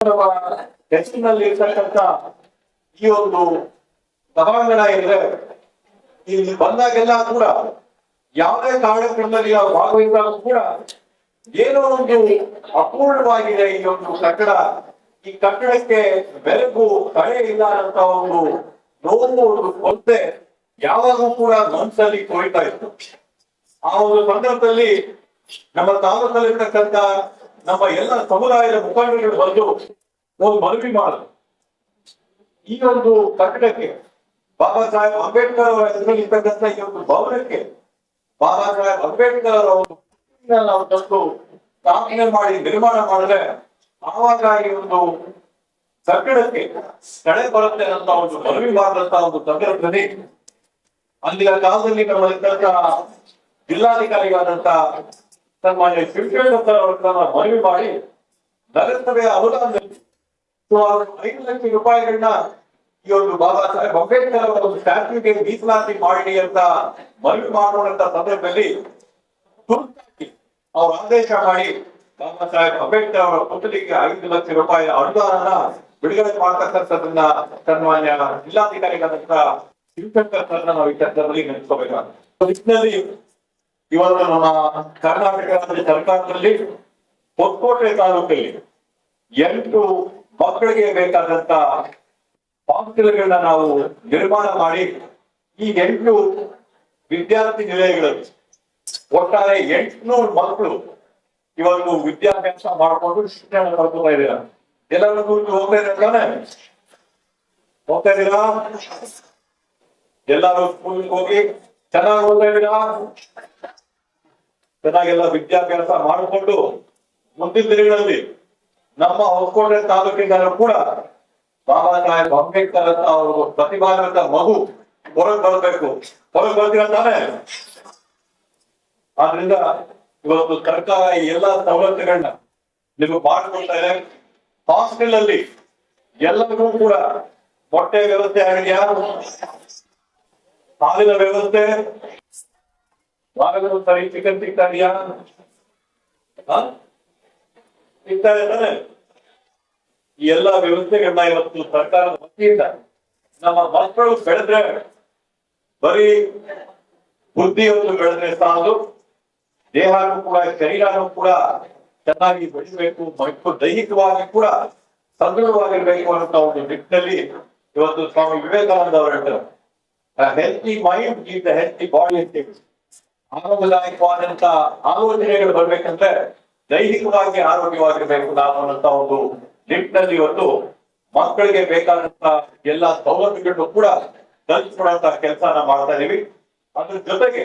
ಹೆಸರಿನಲ್ಲಿ ಇರ್ತಕ್ಕಂತ ಈ ಒಂದು ಸಭಾಂಗಣ ಇದ್ರೆ ಇಲ್ಲಿ ಬಂದಾಗೆಲ್ಲ ಕೂಡ ಯಾವುದೇ ಕಾರ್ಯಕ್ರಮದಲ್ಲಿ ನಾವು ಭಾಗವಹಿಸಿದಾಗ ಕೂಡ ಏನೋ ಒಂದು ಅಪೂರ್ಣವಾಗಿದೆ ಈ ಒಂದು ಕಟ್ಟಡ. ಈ ಕಟ್ಟಡಕ್ಕೆ ಬೆಳಕು ತಡೆ ಇಲ್ಲ ಅಂತ ಒಂದು ನೋವು, ಒಂದು ಕೊರತೆ ಯಾವಾಗೂ ಕೂಡ ಮನಸ್ಸಲ್ಲಿ ಕೊಯ್ತಾ ಇತ್ತು. ಆ ಒಂದು ಸಂದರ್ಭದಲ್ಲಿ ನಮ್ಮ ತಾಲೂಕಲ್ಲಿರ್ತಕ್ಕಂಥ ನಮ್ಮ ಎಲ್ಲ ಸಮುದಾಯದ ಮುಖಂಡರುಗಳು ಬಂದು ಒಂದು ಮನವಿ ಮಾಡಿದ್ರು ಈ ಒಂದು ಕಟ್ಟಡಕ್ಕೆ ಬಾಬಾ ಸಾಹೇಬ್ ಅಂಬೇಡ್ಕರ್ ಅವರ ಹೆಸರಲ್ಲಿ ಇರ್ತಕ್ಕಂಥ ಈ ಒಂದು ಭವನಕ್ಕೆ ಬಾಬಾ ಸಾಹೇಬ್ ಅಂಬೇಡ್ಕರ್ ಅವರ ಒಂದು ನಾವು ತಂದು ಸ್ಥಾಪನೆ ಮಾಡಿ, ನಿರ್ಮಾಣ ಮಾಡಿದ್ರೆ ಆವಾಗ ಈ ಒಂದು ಕಟ್ಟಡಕ್ಕೆ ಕಳೆ ಬರುತ್ತೆ ಅಂತ ಒಂದು ಮನವಿ ಮಾಡಿದಂತ ಒಂದು ಸಂದರ್ಭದಲ್ಲಿ ಅಂದಿನ ಕಾಲದಲ್ಲಿ ಇದ್ದಂತಹ ಜಿಲ್ಲಾಧಿಕಾರಿಗಳಾದಂತ ಸನ್ಮಾನ್ಯ ಶಿವಶೇಖರ್ ಅವರನ್ನ ಮನವಿ ಮಾಡಿ ನಗರಸಭೆಯ ಸುಮಾರು ಐದು ಲಕ್ಷ ರೂಪಾಯಿಗಳನ್ನ ಈ ಒಂದು ಬಾಬಾ ಸಾಹೇಬ್ ಅಂಬೇಡ್ಕರ್ ಅವರ ಒಂದು ಸ್ಟ್ಯಾಚ್ಯೂಗೆ ಮೀಸಲಾತಿ ಮಾಡಿ ಅಂತ ಮನವಿ ಮಾಡುವಂತ ಸಂದರ್ಭದಲ್ಲಿ ತುರ್ತಾಗಿ ಅವರು ಆದೇಶ ಮಾಡಿ ಬಾಬಾ ಸಾಹೇಬ್ ಅಂಬೇಡ್ಕರ್ ಅವರ ಪುತ್ಥಳಿಗೆ ಐದು ಲಕ್ಷ ರೂಪಾಯಿ ಅನುದಾನನ ಬಿಡುಗಡೆ ಮಾಡತಕ್ಕಂಥದ್ದನ್ನ ಸನ್ಮಾನ್ಯ ಜಿಲ್ಲಾಧಿಕಾರಿಗಳಾದಂತ ಶಿವಶಂಕರ್ ಸರ್ನ ನಾವು ಈ ಸಂದರ್ಭದಲ್ಲಿ ನೆನೆಸ್ಕೋಬೇಕಾಗುತ್ತೆ. ಇವತ್ತು ನಮ್ಮ ಕರ್ನಾಟಕ ರಾಜ್ಯ ಸರ್ಕಾರದಲ್ಲಿ ಹೊಸಕೋಟೆ ತಾಲೂಕಲ್ಲಿ ಎಂಟು ಮಕ್ಕಳಿಗೆ ಬೇಕಾದಂತ ಹಾಸ್ಟೆಲ್ಗಳನ್ನ ನಾವು ನಿರ್ಮಾಣ ಮಾಡಿ ಈ ಎಂಟು ವಿದ್ಯಾರ್ಥಿ ನಿಲಯಗಳಲ್ಲಿ ಒಟ್ಟಾರೆ ಎಂಟುನೂರು ಮಕ್ಕಳು ಇವತ್ತು ವಿದ್ಯಾಭ್ಯಾಸ ಮಾಡಿಕೊಂಡು ಶಿಕ್ಷಣ ಪಡ್ಕೊತಾ ಇದ್ದೀರಾ. ಎಲ್ಲರೂ ಹೋಗ್ತಾ ಇದ್ದಾರೆ ತಾನೇ? ಹೋಗ್ತಾ ಇದ್ದೀರಾ? ಎಲ್ಲರೂ ಸ್ಕೂಲ್ ಹೋಗಿ ಚೆನ್ನಾಗಿ ಓದ್ತಾ ಇದ್ದೀರಾ? ಚೆನ್ನಾಗೆಲ್ಲ ವಿದ್ಯಾಭ್ಯಾಸ ಮಾಡಿಕೊಂಡು ಮುಂದಿನ ದಿನಗಳಲ್ಲಿ ನಮ್ಮ ಹೊಸಕೋಟೆ ತಾಲೂಕಿನಲ್ಲೂ ಕೂಡ ಬಾಬಾ ಸಾಹೇಬ್ ಅಂಬೇಡ್ಕರ್ ಅಂತ ಅವರು ಪ್ರತಿಭಾನ್ವಿತ ಮಗು ಹೊರಗೆ ಬರಬೇಕು. ಹೊರಗೆ ಬರ್ತೀರಂತಾನೆ ಆದ್ರಿಂದ ಇವತ್ತು ಸರ್ಕಾರ ಎಲ್ಲಾ ಸವಲತ್ತುಗಳನ್ನ ನಿಮಗೆ ಮಾಡಿಕೊಡ್ತಾ ಇದೆ ಹಾಸ್ಟೆಲ್ ಅಲ್ಲಿ ಎಲ್ಲರಿಗೂ ಕೂಡ ಮೊಟ್ಟೆ ವ್ಯವಸ್ಥೆ ಆಗಿದೆಯಾ? ಹಾಲಿನ ವ್ಯವಸ್ಥೆ? ವಾರಗಳು ಸರಿ ಚಿಕನ್ ಇದೆ ತಾನೆ. ಈ ಎಲ್ಲಾ ವ್ಯವಸ್ಥೆಗಳನ್ನ ಇವತ್ತು ಸರ್ಕಾರದ ವತಿಯಿಂದ ನಮ್ಮ ಮಕ್ಕಳು ಬೆಳೆದ್ರೆ ಬರೀ ಬುದ್ಧಿಯನ್ನು ಬೆಳೆದ್ರೆ ಸಾಲದು, ದೇಹನೂ ಕೂಡ, ಶರೀರನೂ ಕೂಡ ಚೆನ್ನಾಗಿ ಬೆಳಿಬೇಕು, ಮಕ್ಕಳು ದೈಹಿಕವಾಗಿ ಕೂಡ ಸದೃಢವಾಗಿರ್ಬೇಕು ಅನ್ನೋ ಒಂದು ನಿಟ್ಟಿನಲ್ಲಿ ಇವತ್ತು ಸ್ವಾಮಿ ವಿವೇಕಾನಂದ ಅವರು ಹೇಳ್ತಾರೆ. Healthy mind is healthy body ಅಂತ ಹೇಳಿ. ಆರೋಗ್ಯದಾಯಕವಾದಂತ ಆಲೋಚನೆಗಳು ಬರ್ಬೇಕಂದ್ರೆ ದೈಹಿಕವಾಗಿ ಆರೋಗ್ಯವಾಗಿರ್ಬೇಕು ನಾವು ಅನ್ನೋಂತ ಒಂದು ನಿಟ್ಟಿನಲ್ಲಿ ಇವತ್ತು ಮಕ್ಕಳಿಗೆ ಬೇಕಾದಂತ ಎಲ್ಲ ಸೌಲಭ್ಯಗಳನ್ನು ಕೂಡ ತಲುಪಿಸುವಂತ ಕೆಲಸನ ಮಾಡ್ತಾ ಇದೀವಿ. ಅದ್ರ ಜೊತೆಗೆ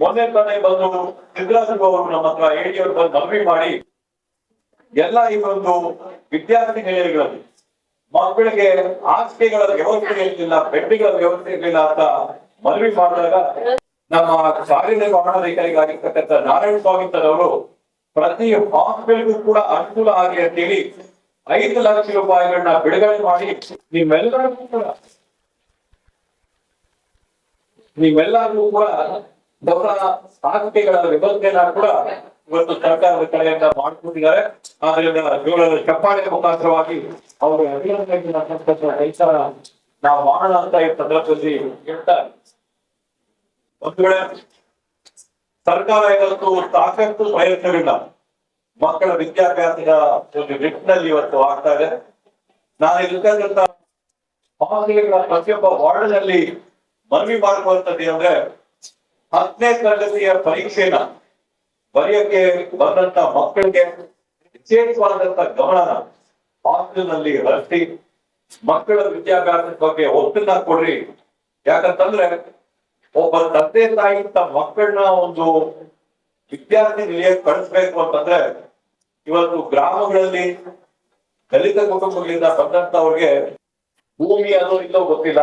ಮೊನ್ನೆ ತಾನೇ ಬಂದು ಸಿದ್ದರಾಮಯ್ಯ ಅವರು ನಮ್ಮ ಹತ್ರ ಎಡಿ ಅವರು ಬಂದು ಮನವಿ ಮಾಡಿ ಎಲ್ಲ ಈ ಒಂದು ವಿದ್ಯಾರ್ಥಿ ನಿಲಯಗಳಲ್ಲಿ ಮಕ್ಕಳಿಗೆ ಆಸ್ತಿಗಳ ವ್ಯವಸ್ಥೆ ಇರಲಿಲ್ಲ, ಬೆಡ್ಗಳ ವ್ಯವಸ್ಥೆ ಇರಲಿಲ್ಲ ಅಂತ ಮನವಿ ಮಾಡಿದಾಗ ನಮ್ಮ ಕಾರ್ಯನಿರ್ವಹಣಾಧಿಕಾರಿಗಾಗಿರ್ತಕ್ಕಂಥ ನಾರಾಯಣ ಸ್ವಾಮಿ ತರವರು ಪ್ರತಿ ಹಾಸ್ಪಿಟಲ್ಗೂ ಕೂಡ ಅನುಕೂಲ ಆಗಿ ಅಂತೇಳಿ ಐದು ಲಕ್ಷ ರೂಪಾಯಿಗಳನ್ನ ಬಿಡುಗಡೆ ಮಾಡಿ ನೀವೆಲ್ಲರೂ ಕೂಡ ನೀವೆಲ್ಲರೂ ಕೂಡ ಗೌರ ಸಾಧ್ಯತೆಗಳ ವ್ಯವಸ್ಥೆಯನ್ನ ಕೂಡ ಇವತ್ತು ಸರ್ಕಾರದ ಕಡೆಯಿಂದ ಮಾಡ್ಕೊಂಡಿದ್ದಾರೆ. ಆದ್ರಿಂದ ಇವರ ಚಪ್ಪಾಳೆ ಮುಖಾಂತರವಾಗಿ ಅವರು ಅಭಿನಂದನೆ ಕೆಲಸ ನಾವು ಮಾಡೋಣ ಅಂತ ಈ ಸಂದರ್ಭದಲ್ಲಿ ಹೇಳ್ತಾರೆ ವೇಳೆ ಸರ್ಕಾರ ಇವತ್ತು ಸಾಕಷ್ಟು ಪ್ರಯತ್ನಗಳನ್ನ ಮಕ್ಕಳ ವಿದ್ಯಾಭ್ಯಾಸದ ಒಂದು ನಿಟ್ಟಿನಲ್ಲಿ ಇವತ್ತು ಆಗ್ತಾ ಇದೆ. ನಾನು ಹಾಸ್ಟೆಲ್ಗಳ ಪ್ರತಿಯೊಬ್ಬ ವಾರ್ಡ್ನಲ್ಲಿ ಮನವಿ ಮಾಡುವಂತದ್ದು ಅಂದ್ರೆ ಹತ್ತನೇ ತರಗತಿಯ ಪರೀಕ್ಷೆನ ಬರೆಯಕ್ಕೆ ಬಂದಂತ ಮಕ್ಕಳಿಗೆ ವಿಶೇಷವಾದಂತ ಗಮನ ಹಾಸ್ಟೆಲ್ನಲ್ಲಿ ಹರಿಸಿ ಮಕ್ಕಳ ವಿದ್ಯಾಭ್ಯಾಸದ ಬಗ್ಗೆ ಒತ್ತನ್ನ ಕೊಡ್ರಿ. ಯಾಕಂತಂದ್ರೆ ಒಬ್ಬ ತಂದೆ ತಾಯಿ ತಮ್ಮ ಮಕ್ಕಳನ್ನ ಒಂದು ವಿದ್ಯಾರ್ಥಿ ನಿಲಯಕ್ಕೆ ಕಳಿಸ್ಬೇಕು ಅಂತಂದ್ರೆ, ಇವತ್ತು ಗ್ರಾಮಗಳಲ್ಲಿ ದಲಿತ ಕುಟುಂಬಗಳಿಂದ ಬಂದಂತವ್ರಿಗೆ ಭೂಮಿ ಅದೋ ಇಲ್ಲೋ ಗೊತ್ತಿಲ್ಲ,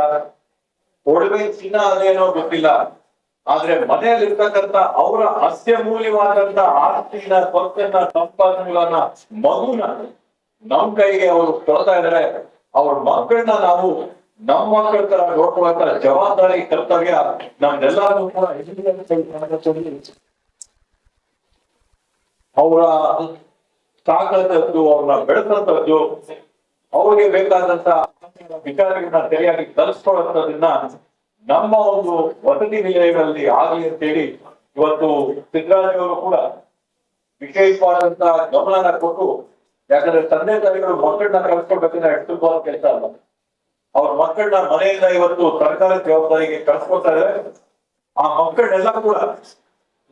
ಒಡವೆ ಚಿನ್ನ ಅದೇನೋ ಗೊತ್ತಿಲ್ಲ. ಆದ್ರೆ ಮನೆಯಲ್ಲಿ ಇರ್ತಕ್ಕಂಥ ಅವರ ಅಸ್ಯಮೂಲ್ಯವಾದಂತ ಆಸ್ತಿನ, ಸ್ವತ್ತನ್ನ ಸಂಪಾದನೆಗಳನ್ನ ಮಗುನ ನಮ್ ಕೈಗೆ ಅವರು ಕೊಡ್ತಾ ಇದಾರೆ ಅವ್ರ ಮಕ್ಕಳನ್ನ ನಾವು ನಮ್ಮ ಮಕ್ಕಳ ತರ ನೋಡುವಂತ ಜವಾಬ್ದಾರಿ ಕರ್ತವ್ಯ ನಮ್ದೆಲ್ಲರೂ ಕೂಡ ಅವರ ಸಾಕಂತದ್ದು ಅವ್ರನ್ನ ಬೆಳೆಸಂತದ್ದು ಅವ್ರಿಗೆ ಬೇಕಾದಂತ ವಿಚಾರಗಳನ್ನ ಸರಿಯಾಗಿ ತರಿಸ್ಕೊಳ್ಳೋದನ್ನ ನಮ್ಮ ಒಂದು ವಸತಿ ನಿಲಯಗಳಲ್ಲಿ ಆಗಲಿ ಅಂತೇಳಿ ಇವತ್ತು ಸಿದ್ದರಾಮಯ್ಯವರು ಕೂಡ ವಿಶೇಷವಾದಂತ ಗಮನನ ಕೊಟ್ಟು, ಯಾಕಂದ್ರೆ ತಂದೆ ತಾಯಿಗಳು ಮಕ್ಕಳನ್ನ ಕಳ್ಸ್ಕೊಡ್ಬೇಕಂದ್ರೆ ಎಷ್ಟು ಕೆಲಸ ಅಲ್ಲ ಅವ್ರ ಮಕ್ಕಳನ್ನ ಮನೆಯಿಂದ ಇವತ್ತು ಸರ್ಕಾರ ಜವಾಬ್ದಾರಿಗೆ ಕಳ್ಸ್ಕೊತಾರೆ ಆ ಮಕ್ಕಳನ್ನೆಲ್ಲ ಕೂಡ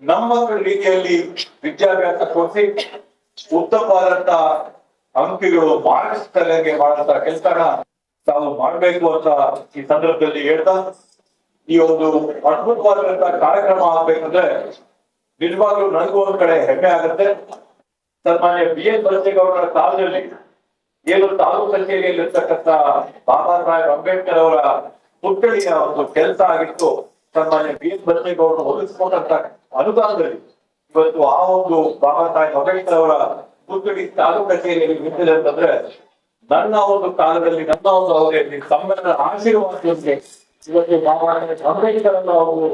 ನಮ್ಮ ಮಕ್ಕಳ ರೀತಿಯಲ್ಲಿ ವಿದ್ಯಾಭ್ಯಾಸ ಕೊಡಿಸಿ ಉತ್ತಮವಾದಂತ ಅಂಕಿಗಳು ಮಾರ್ಕ್ಸ್ ತಲೆಗೆ ಮಾಡಂತ ಕೆಲಸನ ತಾವು ಮಾಡಬೇಕು ಅಂತ ಈ ಸಂದರ್ಭದಲ್ಲಿ ಹೇಳ್ತಾ, ಈ ಒಂದು ಅದ್ಭುತವಾದಂತ ಕಾರ್ಯಕ್ರಮ ಆಗ್ಬೇಕಂದ್ರೆ ನಿಜವಾಗ್ಲೂ ನನಗೂ ಒಂದ್ ಕಡೆ ಹೆಮ್ಮೆ ಆಗುತ್ತೆ. ಸನ್ಮಾನ್ಯ ಬಿ ಎಸ್ ಬಸವೇಗೌಡರ ಕಾಲದಲ್ಲಿ ಏನು ತಾಲೂಕು ಕಚೇರಿಯಲ್ಲಿ ಇರ್ತಕ್ಕಂತ ಬಾಬಾ ಸಾಹೇಬ್ ಅಂಬೇಡ್ಕರ್ ಅವರ ಪುತ್ಥಳಿಯ ಒಂದು ಕೆಲಸ ಆಗಿತ್ತು. ಸನ್ಮಾನ್ಯ ಬಿ ಎಸ್ ಬಸವೇಗೌಡರು ಒದಗಿಸ್ಕೊಂಡಂತ ಅನುದಾನದಲ್ಲಿ ಇವತ್ತು ಆ ಒಂದು ಬಾಬಾ ಸಾಹೇಬ್ ಅಂಬೇಡ್ಕರ್ ಅವರ ಪುತ್ಥಳಿ ತಾಲೂಕು ಕಚೇರಿಯಲ್ಲಿ ನಿಂತಿದೆ ಅಂತಂದ್ರೆ ನನ್ನ ಒಂದು ಕಾಲದಲ್ಲಿ, ನನ್ನ ಒಂದು ಅವಧಿಯಲ್ಲಿ ತಮ್ಮೆಲ್ಲರ ಆಶೀರ್ವಾದದೊಂದಿಗೆ ಇವತ್ತು ಬಾಬಾ ಸಾಹೇಬ್ ಅಂಬೇಡ್ಕರ್ ಅವರು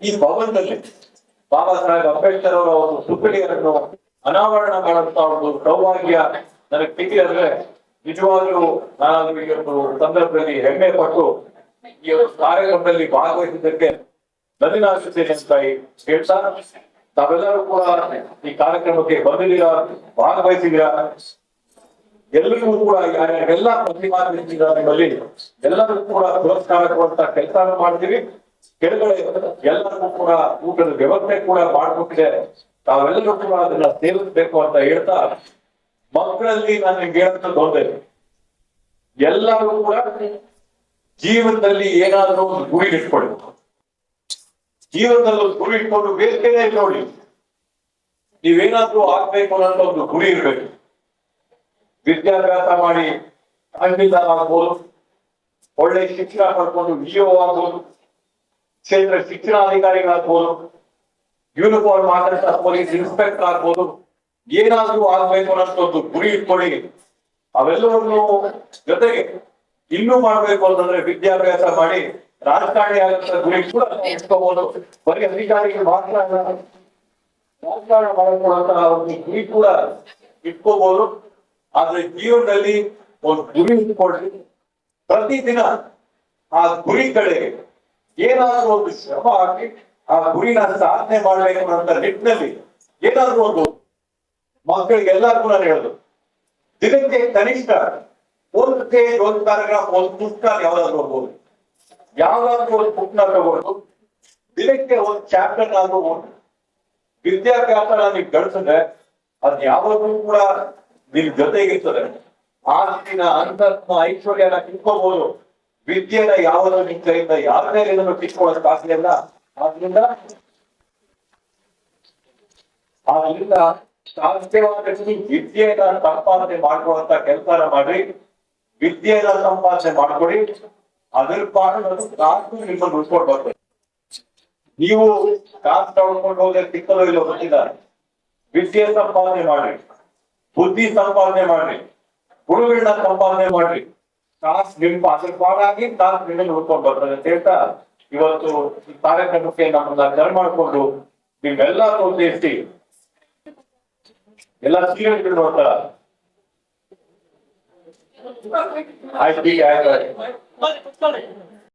ಈ ಭವನದಲ್ಲಿ ಬಾಬಾ ಸಾಹೇಬ್ ಅಂಬೇಡ್ಕರ್ ಅವರ ಒಂದು ಪುತ್ಥಳಿಯನ್ನು ಅನಾವರಣ ಮಾಡುವಂತ ಒಂದು ಸೌಭಾಗ್ಯ ನನಗೆ ಸಿಕ್ಕಿದ್ರೆ ನಿಜವಾಗ್ಲೂ ನಾನು ಈ ಒಂದು ಸಂದರ್ಭದಲ್ಲಿ ಹೆಮ್ಮೆ ಪಟ್ಟು ಈ ಒಂದು ಕಾರ್ಯಕ್ರಮದಲ್ಲಿ ಭಾಗವಹಿಸಿದ್ದಕ್ಕೆ ಧನ್ಯನಾಗಿದ್ದೇನೆ ಅಂತ ಹೇಳ್ತಾ, ತಾವೆಲ್ಲರೂ ಕೂಡ ಈ ಕಾರ್ಯಕ್ರಮಕ್ಕೆ ಬಂದಿದ್ದೀರಾ ಭಾಗವಹಿಸಿದೀರಾ ಎಲ್ಲರಿಗೂ ಕೂಡ ಯಾರ್ಯಾರೆಲ್ಲ ಪ್ರತಿಭಾಗಿದ್ದಾರೆ ನಿಮ್ಮಲ್ಲಿ? ಎಲ್ಲರೂ ಕೂಡ ಪುರಸ್ಕಾರ ಕೊಡುವಂತ ಕೆಲಸ ಮಾಡ್ತೀವಿ. ಕೆಳಗಡೆ ಎಲ್ಲರಿಗೂ ಕೂಡ ಊಟದ ವ್ಯವಸ್ಥೆ ಕೂಡ ಮಾಡ್ಕೊಟ್ಟಿದೆ. ತಾವೆಲ್ಲರೂ ಕೂಡ ಅದನ್ನ ಸೇವಿಸ್ಬೇಕು ಅಂತ ಹೇಳ್ತಾ ಮಕ್ಕಳಲ್ಲಿ ನಾನು ನಿಮ್ಗೆ ಒಂದೇ ಎಲ್ಲರೂ ಕೂಡ ಜೀವನದಲ್ಲಿ ಏನಾದರೂ ಒಂದು ಗುರಿ ಇಟ್ಕೊಳ್ಳಿ. ಜೀವನದಲ್ಲಿ ಒಂದು ಗುರಿ ಇಟ್ಕೊಂಡು ಬೇರೆ ನೋಡಿ. ನೀವೇನಾದ್ರೂ ಆಗ್ಬೇಕು ಅನ್ನೋ ಒಂದು ಗುರಿ ಇರ್ಬೇಕು. ವಿದ್ಯಾಭ್ಯಾಸ ಮಾಡಿ ತಹಸೀಲ್ದಾರ್ ಆಗ್ಬೋದು ಒಳ್ಳೆ ಶಿಕ್ಷಣ ಪಡ್ಕೊಂಡು ವಿಜಯೋ ಆಗ್ಬೋದು ಕ್ಷೇತ್ರ ಶಿಕ್ಷಣಾಧಿಕಾರಿಗಳಾಗ್ಬೋದು. ಯೂನಿಫಾರ್ಮ್ ಆದಂತ ಪೊಲೀಸ್ ಇನ್ಸ್ಪೆಕ್ಟರ್ ಆಗ್ಬೋದು. ಏನಾದ್ರೂ ಆಗ್ಬೇಕು ಅನ್ನೋಷ್ಟೊಂದು ಗುರಿ ಇಟ್ಕೊಳ್ಳಿ. ಅವೆಲ್ಲವನ್ನು ಜೊತೆಗೆ ಇನ್ನೂ ಮಾಡ್ಬೇಕು ಅಂತಂದ್ರೆ ವಿದ್ಯಾಭ್ಯಾಸ ಮಾಡಿ ರಾಜಕಾರಣಿ ಆಗಂತ ಗುರಿ ಕೂಡ ಇಟ್ಕೋಬಹುದು ಬರೀ ಅಧಿಕಾರಿಗಳು ಮಾತ್ರ ರಾಜಕಾರಣ ಮಾಡಿಕೊಳ್ಳುವಂತಹ ಒಂದು ಗುರಿ ಕೂಡ ಇಟ್ಕೋಬಹುದು ಆದ್ರೆ ಜೀವನದಲ್ಲಿ ಒಂದು ಗುರಿ ಇಟ್ಕೊಳ್ಳಿ ಪ್ರತಿದಿನ ಆ ಗುರಿ ಕಡೆ ಏನಾದ್ರೂ ಒಂದು ಶ್ರಮ ಹಾಕಿ ಆ ಗುರಿನ ಸಾಧನೆ ಮಾಡ್ಬೇಕು ಅಂತ ನಿಟ್ಟಿನಲ್ಲಿ ಏನಾದ್ರೂ ಒಂದು ಮಕ್ಕಳಿಗೆ ಎಲ್ಲರಿಗೂ ನಾನು ಹೇಳುದು. ದಿನಕ್ಕೆ ಕನಿಷ್ಠ ಒಂದು ಪೇಜ್ ಒಂದು ಪ್ಯಾರಾಗ್ರಾಫ್ ಒಂದು ಪುಸ್ತಕ ಯಾವ್ದಾದ್ರು ಓದ್ಬೋದು. ಯಾವ್ದಾದ್ರು ಒಂದು ಪುಸ್ತಕ ತಗೊಂಡು ದಿನಕ್ಕೆ ಒಂದು ಚಾಪ್ಟರ್ ಓದಿ ವಿದ್ಯಾಭ್ಯಾಸ ನಾನು ಗಳಿಸಿದ್ರೆ ಅದ್ ಯಾವಾಗೂ ಕೂಡ ನಿನ್ ಜೊತೆಗಿರ್ತದೆ. ಆ ದಿನ ಅಂತರ್ಮ ಐಶ್ವರ್ಯನ ಕಿತ್ಕೋಬಹುದು ವಿದ್ಯೆನ ಯಾವಾಗ ನಿಮ್ ಕೈಯಿಂದ ಯಾರನ್ನೇ ಇದನ್ನು ಕಿತ್ಕೊಳ್ಳೋದಕ್ಕೆ ಆಗ್ಲಿಲ್ಲ? ಆದ್ರಿಂದ ಆದ್ರಿಂದ ಸಾಧ್ಯವಾದಷ್ಟು ವಿದ್ಯೆನ ಸಂಪಾದನೆ ಮಾಡುವಂತ ಕೆಲಸ ಮಾಡಿ ವಿದ್ಯೆನ ಸಂಪಾದನೆ ಮಾಡ್ಕೊಡಿ. ಅದ್ರ ಪಾಠ ನಿಮ್ಮನ್ನು ಉಳ್ಕೊಂಡು ಬರ್ತದೆ ನೀವು ಕಾಸು ತಗೊಂಡ್ಕೊಂಡು ಹೋದ್ರೆ ಸಿಕ್ಕಲು ಇಲ್ಲೋ ಗೊತ್ತಿಲ್ಲ. ವಿದ್ಯೆ ಸಂಪಾದನೆ ಮಾಡ್ರಿ. ಬುದ್ಧಿ ಸಂಪಾದನೆ ಮಾಡ್ರಿ. ಗುರುಗಳನ್ನ ಸಂಪಾದನೆ ಮಾಡ್ರಿ. ಕಾಸು ನಿಮ್ಮ ಅದ್ರ ಪಾಡಾಗಿ ಕಾಸು ನಿಮ್ಮನ್ನು ಉಳ್ಕೊಂಡು ಬರ್ತದೆ ಅಂತ ಹೇಳ್ತಾ ಇವತ್ತು ಕಾರ್ಯಕ್ರಮಕ್ಕೆ ನಮ್ಮನ್ನ ಕರೆ ಮಾಡ್ಕೊಂಡು ನಿಮ್ಮೆಲ್ಲರೂ ಉದ್ದೇಶಿಸಿ ಎಲ್ಲ ಸೀರಿಯಲ್ಗಳು ನೋಡ್ತಾರ ಆಯ್ತು ಈಗ ಆಯ್ತು ಆಯ್ತು